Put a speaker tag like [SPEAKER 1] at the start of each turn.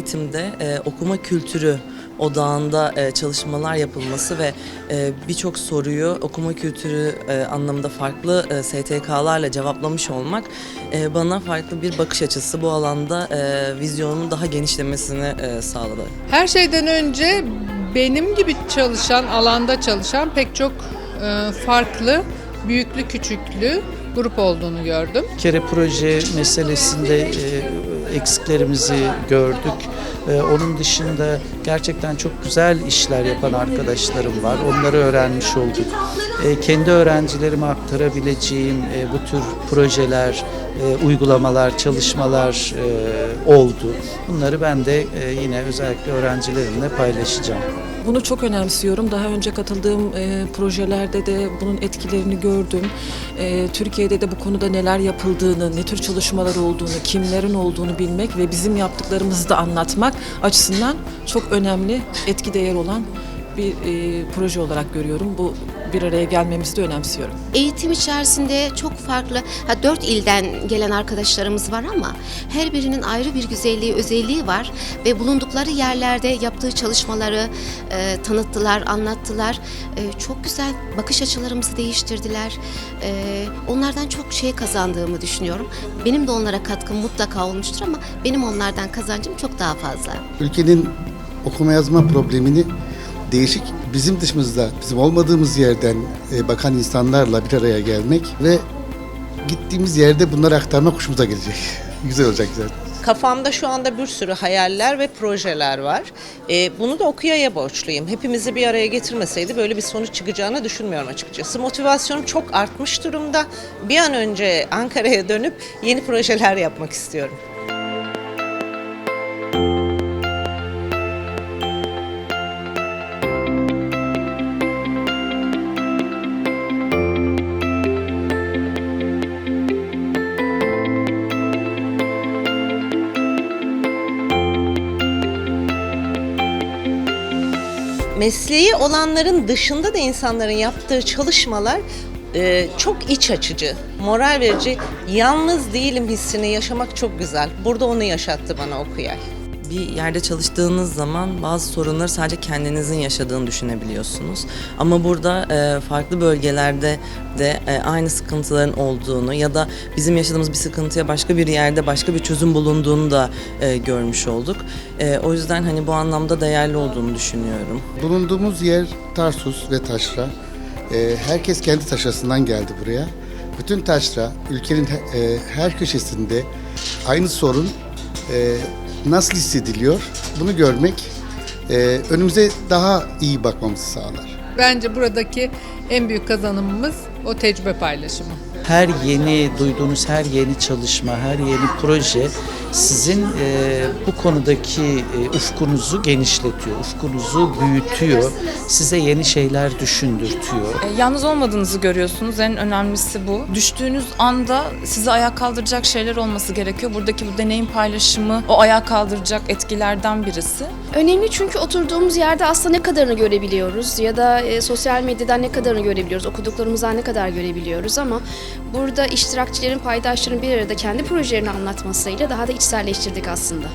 [SPEAKER 1] eğitimde e, okuma kültürü odağında e, çalışmalar yapılması ve e, birçok soruyu okuma kültürü e, anlamında farklı e, STK'larla cevaplamış olmak e, bana farklı bir bakış açısı bu alanda e, vizyonumun daha genişlemesini e, sağladı.
[SPEAKER 2] Her şeyden önce benim gibi çalışan, alanda çalışan pek çok e, farklı, büyüklü küçüklü grup olduğunu gördüm.
[SPEAKER 3] Bir kere proje meselesinde e, eksiklerimizi gördük. E, onun dışında gerçekten çok güzel işler yapan arkadaşlarım var. Onları öğrenmiş olduk. E, kendi öğrencilerime aktarabileceğim e, bu tür projeler, e, uygulamalar, çalışmalar e, oldu. Bunları ben de yine özellikle öğrencilerimle paylaşacağım.
[SPEAKER 4] Bunu çok önemsiyorum. Daha önce katıldığım e, projelerde de bunun etkilerini gördüm. E, Türkiye'de de bu konuda neler yapıldığını, ne tür çalışmalar olduğunu, kimlerin olduğunu bilmek ve bizim yaptıklarımızı da anlatmak açısından çok önemli, etki değer olan bir e, proje olarak görüyorum. Bu bir araya gelmemizi de önemsiyorum.
[SPEAKER 5] Eğitim içerisinde çok farklı, ha dört ilden gelen arkadaşlarımız var ama her birinin ayrı bir güzelliği, özelliği var ve bulundukları yerlerde yaptığı çalışmaları e, tanıttılar, anlattılar. E, çok güzel bakış açılarımızı değiştirdiler. E, onlardan çok şey kazandığımı düşünüyorum. Benim de onlara katkım mutlaka olmuştur ama benim onlardan kazancım çok daha fazla.
[SPEAKER 6] ülkenin okuma yazma problemini değişik bizim dışımızda, bizim olmadığımız yerden e, bakan insanlarla bir araya gelmek ve gittiğimiz yerde bunları aktarmak hoşumuza gelecek. Güzel olacak zaten.
[SPEAKER 7] Kafamda şu anda bir sürü hayaller ve projeler var. Ee, bunu da Okuya'ya borçluyum. Hepimizi bir araya getirmeseydi böyle bir sonuç çıkacağını düşünmüyorum açıkçası. Motivasyonum çok artmış durumda. Bir an önce Ankara'ya dönüp yeni projeler yapmak istiyorum. Mesleği olanların dışında da insanların yaptığı çalışmalar e, çok iç açıcı, moral verici. Yalnız değilim hissini yaşamak çok güzel. Burada onu yaşattı bana Okuyay.
[SPEAKER 1] Bir yerde çalıştığınız zaman bazı sorunları sadece kendinizin yaşadığını düşünebiliyorsunuz. Ama burada e, farklı bölgelerde de e, aynı sıkıntıların olduğunu ya da bizim yaşadığımız bir sıkıntıya başka bir yerde başka bir çözüm bulunduğunu da e, görmüş olduk. O yüzden hani bu anlamda değerli olduğunu düşünüyorum.
[SPEAKER 6] Bulunduğumuz yer Tarsus ve Taşra. Herkes kendi taşrasından geldi buraya. Bütün taşra ülkenin he- her köşesinde aynı sorun nasıl hissediliyor bunu görmek e, önümüze daha iyi bakmamızı sağlar.
[SPEAKER 2] Bence buradaki en büyük kazanımımız o tecrübe paylaşımı.
[SPEAKER 3] Her yeni duyduğunuz her yeni çalışma, her yeni proje sizin e, bu konudaki e, ufkunuzu genişletiyor, ufkunuzu büyütüyor, size yeni şeyler düşündürtüyor.
[SPEAKER 8] E, Yalnız olmadığınızı görüyorsunuz. En önemlisi bu. Düştüğünüz anda sizi ayağa kaldıracak şeyler olması gerekiyor. Buradaki bu deneyim paylaşımı o ayağa kaldıracak etkilerden birisi.
[SPEAKER 9] Önemli çünkü oturduğumuz yerde aslında ne kadarını görebiliyoruz ya da e, sosyal medyadan ne kadarını görebiliyoruz, okuduklarımızdan ne kadar görebiliyoruz ama burada iştirakçilerin, paydaşların bir arada kendi projelerini anlatmasıyla daha da içselleştirdik aslında.